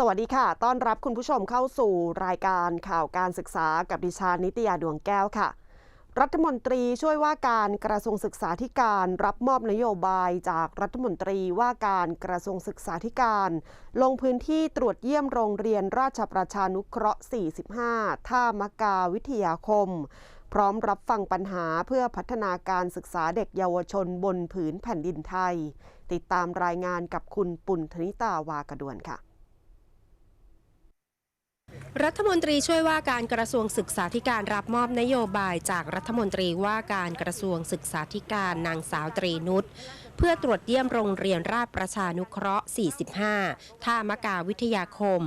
สวัสดีค่ะ ต้อนรับคุณผู้ชมเข้าสู่รายการข่าวการศึกษากับดิฉันนิตยาดวงแก้วค่ะ รัฐมนตรีช่วยว่าการกระทรวงศึกษาธิการรับมอบนโยบายจากรัฐมนตรีว่าการกระทรวงศึกษาธิการ ลงพื้นที่ตรวจเยี่ยมโรงเรียนราชประชานุเคราะห์ 45 ท่ามกาวิทยาคม พร้อมรับฟังปัญหาเพื่อพัฒนาการศึกษาเด็กเยาวชนบนผืนแผ่นดินไทย ติดตามรายงานกับคุณปุณธนิตาวากระดวนค่ะ รัฐมนตรีช่วยว่าการกระทรวงศึกษาธิการรับมอบนโยบายจากรัฐมนตรีว่าการกระทรวงศึกษาธิการนางสาวตรีนุชเพื่อตรวจเยี่ยมโรงเรียนราชประชานุเคราะห์ 45 ท่ามกาวิทยาคม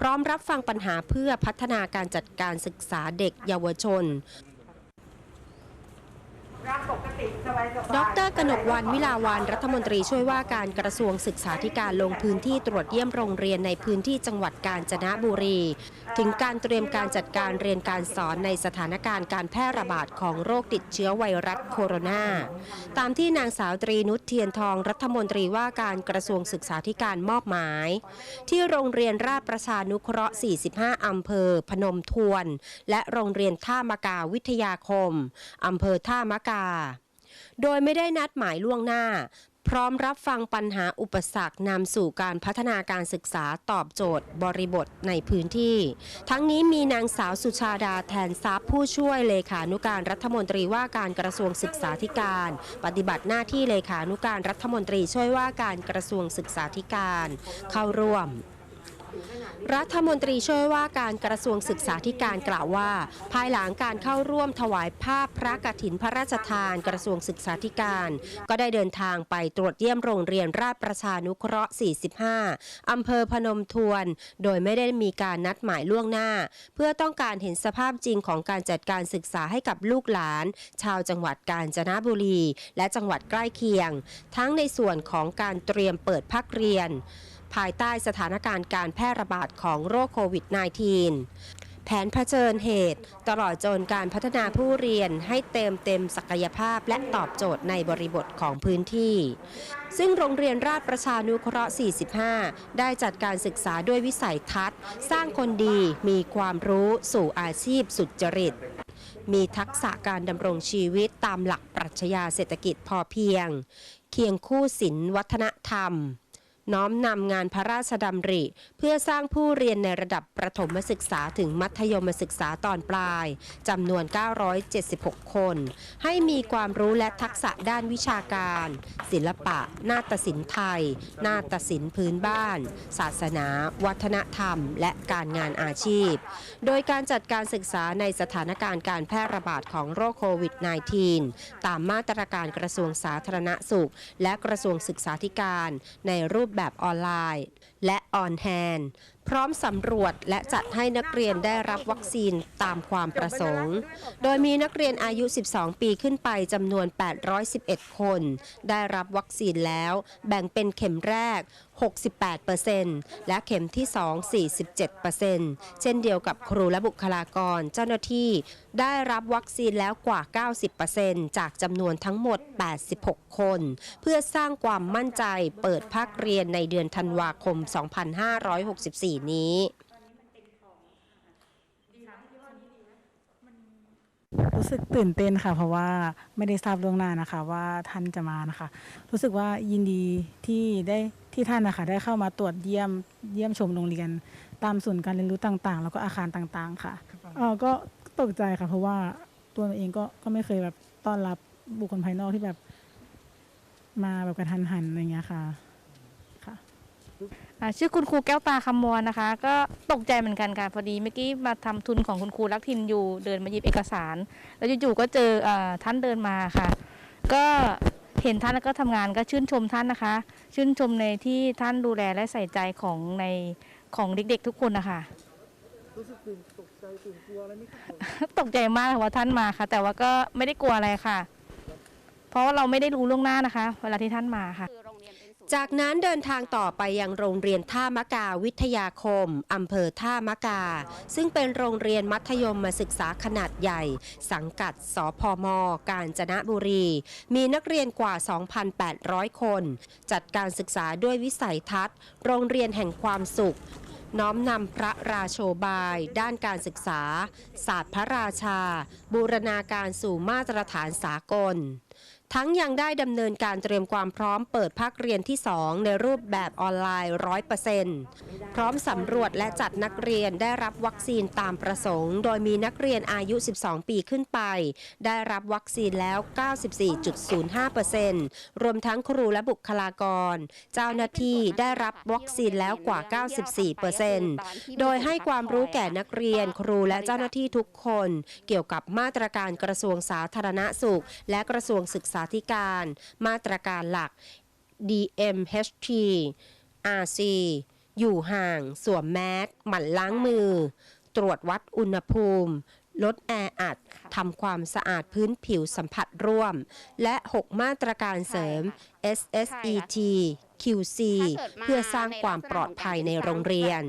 พร้อมรับฟังปัญหาเพื่อพัฒนาการจัดการศึกษาเด็กเยาวชน ดรกนกวันวิลาวันรัฐมนตรีช่วยว่าการกระทรวงศึกษาธิการลงพื้นที่ตรวจเยี่ยมโรงเรียนในพื้นที่จังหวัดกาญจนบุรี ถึงการเตรียมการจัดการเรียนการสอนในสถานการณ์การแพร่ระบาดของโรคติดเชื้อไวรัสโคโรนา ตามที่นางสาวตรีนุชเทียนทองรัฐมนตรีว่าการกระทรวงศึกษาธิการมอบหมาย ที่โรงเรียนราชประชานุเคราะห์ 45 อำเภอ พนมทวน และโรงเรียนท่ามกาวิทยาคมอำเภอท่ามกา โดยไม่ได้นัดหมายล่วงหน้า พร้อมรับฟังปัญหาอุปสรรคนำสู่การพัฒนาการศึกษาตอบโจทย์ บริบทในพื้นที่ ทั้งนี้มีนางสาวสุชาดาแทนทรัพย์ผู้ช่วยเลขานุการรัฐมนตรีว่าการกระทรวงศึกษาธิการ ปฏิบัติหน้าที่เลขานุการรัฐมนตรีช่วยว่าการกระทรวงศึกษาธิการ เข้าร่วม รัฐมนตรีช่วยว่าการกระทรวงศึกษาธิการกล่าวว่า ภายหลังการเข้าร่วมถวายภาพพระกฐินพระราชทานกระทรวงศึกษาธิการ ก็ได้เดินทางไปตรวจเยี่ยมโรงเรียนราชประชานุเคราะห์ 45 อำเภอพนมทวน โดยไม่ได้มีการนัดหมายล่วงหน้า เพื่อต้องการเห็นสภาพจริงของการจัดการศึกษาให้กับลูกหลาน ชาวจังหวัดกาญจนบุรี และจังหวัดใกล้เคียง ทั้งในส่วนของการเตรียมเปิดภาคเรียน ภายใต้สถานการณ์การแพร่ระบาดของโรคโควิด -19 แผนเผชิญเหตุ ตลอดจนการพัฒนาผู้เรียนให้เต็มเต็มศักยภาพและตอบโจทย์ในบริบทของพื้นที่ ซึ่งโรงเรียนราชประชานุเคราะห์ 45 ได้จัดการศึกษาด้วยวิสัยทัศน์ สร้างคนดีมีความรู้สู่อาชีพสุจริต มีทักษะการดำรงชีวิตตามหลักปรัชญาเศรษฐกิจพอเพียง เคียงคู่ศิลปวัฒนธรรม น้อมนำงานพระราชดำริ เพื่อสร้างผู้เรียนในระดับประถมศึกษาถึงมัธยมศึกษาตอนปลายจำนวน 976 คน ให้มีความรู้และทักษะด้านวิชาการ ศิลปะ นาฏศิลป์ไทย นาฏศิลป์พื้นบ้าน ศาสนา วัฒนธรรม และการงานอาชีพ โดยการจัดการศึกษาในสถานการณ์การแพร่ระบาดของโรคโควิด -19 ตามมาตรการกระทรวงสาธารณสุข และกระทรวงศึกษาธิการ ในรูปแบบออนไลน์ และออนแฮนพร้อมสำรวจและจัดให้นักเรียนได้รับวัคซีนตามความประสงค์ โดยมีนักเรียนอายุ 12 ปีขึ้นไปจำนวน 811 คน ได้รับวัคซีนแล้ว แบ่งเป็นเข็มแรก 68%และเข็มที่ 2 47%เช่นเดียวกับครูและบุคลากรเจ้าหน้าที่ได้รับวัคซีนแล้วกว่า 90%จากจำนวนทั้งหมด 86 คน เพื่อสร้างความมั่นใจเปิดภาคเรียนในเดือนธันวาคม 2564 นี้รู้สึกตื่นเต้นค่ะ เพราะว่าไม่ได้ทราบล่วงหน้านะคะว่าท่านจะมานะคะ รู้สึกว่ายินดีที่ได้ ที่ท่านนะคะได้เข้ามาตรวจเยี่ยมเยี่ยมชมโรงเรียน ตามศูนย์การเรียนรู้ต่างๆ แล้วก็อาคารต่างๆ ค่ะเออก็ตกใจค่ะ เพราะว่าตัวเองก็ก็ไม่เคยแบบต้อนรับบุคคลภายนอกที่แบบ มาแบบกระทันหันอะไรอย่างเงี้ยค่ะค่ะอ่าชื่อคุณครูแก้วตาคำมวลนะคะ ก็ตกใจเหมือนกันค่ะพอดีเมื่อกี้มาทำทุนของคุณครูรักทินอยู่เดินมาหยิบเอกสาร แล้วจู่ๆก็เจอเออท่านเดินมาค่ะ ก็ เห็นท่านแล้วก็ทำงานก็ชื่นชมท่านนะคะ ชื่นชมในที่ท่านดูแลและใส่ใจของในของเด็กๆทุกคนนะคะรู้สึกตื่นตกใจตื่นกลัวอะไรไหมตกใจมากค่ะว่าท่านมาค่ะ แต่ว่าก็ไม่ได้กลัวอะไรค่ะ เพราะว่าเราไม่ได้รู้ล่วงหน้านะคะ เวลาที่ท่านมาค่ะ จากนั้นเดินทางต่อไปยังโรงเรียนท่ามะกาวิทยาคม อำเภอท่ามะกา ซึ่งเป็นโรงเรียนมัธยมศึกษาขนาดใหญ่ สังกัด สพม กาญจนบุรี มีนักเรียนกว่า 2,800 คน จัดการศึกษาด้วยวิสัยทัศน์ โรงเรียนแห่งความสุข น้อมนำพระราโชบาย ด้านการศึกษา ศาสตร์พระราชา บูรณาการสู่มาตรฐานสากล ทั้งยังได้ดำเนินการเตรียมความพร้อมเปิดภาคเรียนที่ 2 ในรูปแบบออนไลน์ 100%พร้อมสำรวจและจัดนักเรียนได้รับวัคซีนตามประสงค์ โดยมีนักเรียนอายุ 12 ปีขึ้นไป ได้รับวัคซีนแล้ว 94.05%รวมทั้งครูและบุคลากร เจ้าหน้าที่ได้รับวัคซีนแล้วกว่า 94%โดยให้ความรู้แก่นักเรียนครูและเจ้าหน้าที่ทุกคน เกี่ยวกับมาตรการกระทรวงสาธารณสุข และกระทรวงศึกษาธิการ มาตรการหลัก DMHT RC อยู่ห่าง สวมแมสหมั่นล้างมือ ตรวจวัดอุณหภูมิ ลดแออัดทำความสะอาดพื้นผิวสัมผัสร่วม และ 6 มาตรการเสริม SSET QC เพื่อสร้างความปลอดภัยในโรงเรียน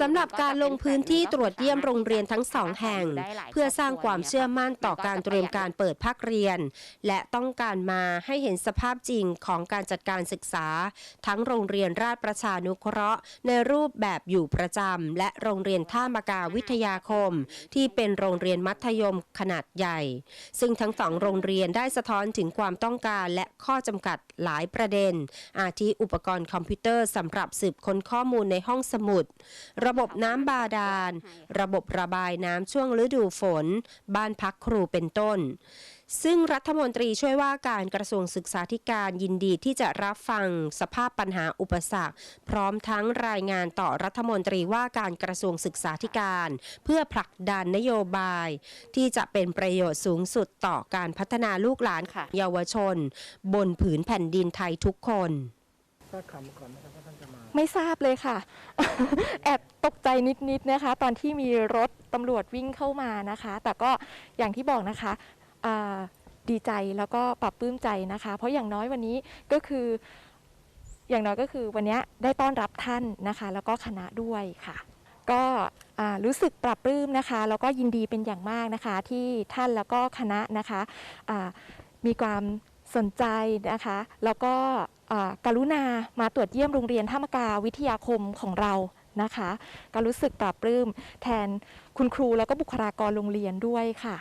สำหรับการลงพื้นที่ตรวจเยี่ยมโรงเรียนทั้งสองแห่ง เพื่อสร้างความเชื่อมั่นต่อการเตรียมการเปิดภาคเรียน และต้องการมาให้เห็นสภาพจริงของการจัดการศึกษา ทั้งโรงเรียนราชประชานุเคราะห์ ในรูปแบบอยู่ประจำและโรงเรียนท่ามากาวิทยาคม ที่เป็นโรงเรียนมัธยมขนาดใหญ่ ซึ่งทั้งสองโรงเรียนได้สะท้อนถึงความต้องการและข้อจำกัดหลายประเด็น อาทิอุปกรณ์คอมพิวเตอร์สำหรับสืบค้นข้อมูลในห้องสมุดระบบน้ำบาดาล ระบบระบายน้ำช่วงฤดูฝน บ้านพักครูเป็นต้น ซึ่งรัฐมนตรีช่วยว่าการกระทรวงศึกษาธิการยินดีที่จะรับฟังสภาพปัญหาอุปสรรค พร้อมทั้งรายงานต่อรัฐมนตรีว่าการกระทรวงศึกษาธิการ เพื่อผลักดันนโยบาย ที่จะเป็นประโยชน์สูงสุดต่อการพัฒนาลูกหลานเยาวชน บนผืนแผ่นดินไทยทุกคน ไม่ทราบเลยค่ะ แอบตกใจนิดๆนะคะ ตอนที่มีรถตำรวจวิ่งเข้ามานะคะ แต่ก็อย่างที่บอกนะคะดีใจแล้วก็ปรับปลื้มใจนะคะ เพราะอย่างน้อยวันนี้ก็คือ อย่างน้อยก็คือวันนี้ได้ต้อนรับท่านนะคะ แล้วก็คณะด้วยค่ะ ก็รู้สึกปรับปลื้มนะคะ แล้วก็ยินดีเป็นอย่างมากนะคะ ที่ท่านแล้วก็คณะนะคะมีความสนใจนะคะ แล้วก็ การุณามาตรวจเยี่ยมโรงเรียนท่ามกาวิทยาคมของเรานะคะ ก็รู้สึกปรับปลื้มแทนคุณครูแล้วก็บุคลากรโรงเรียนด้วยค่ะ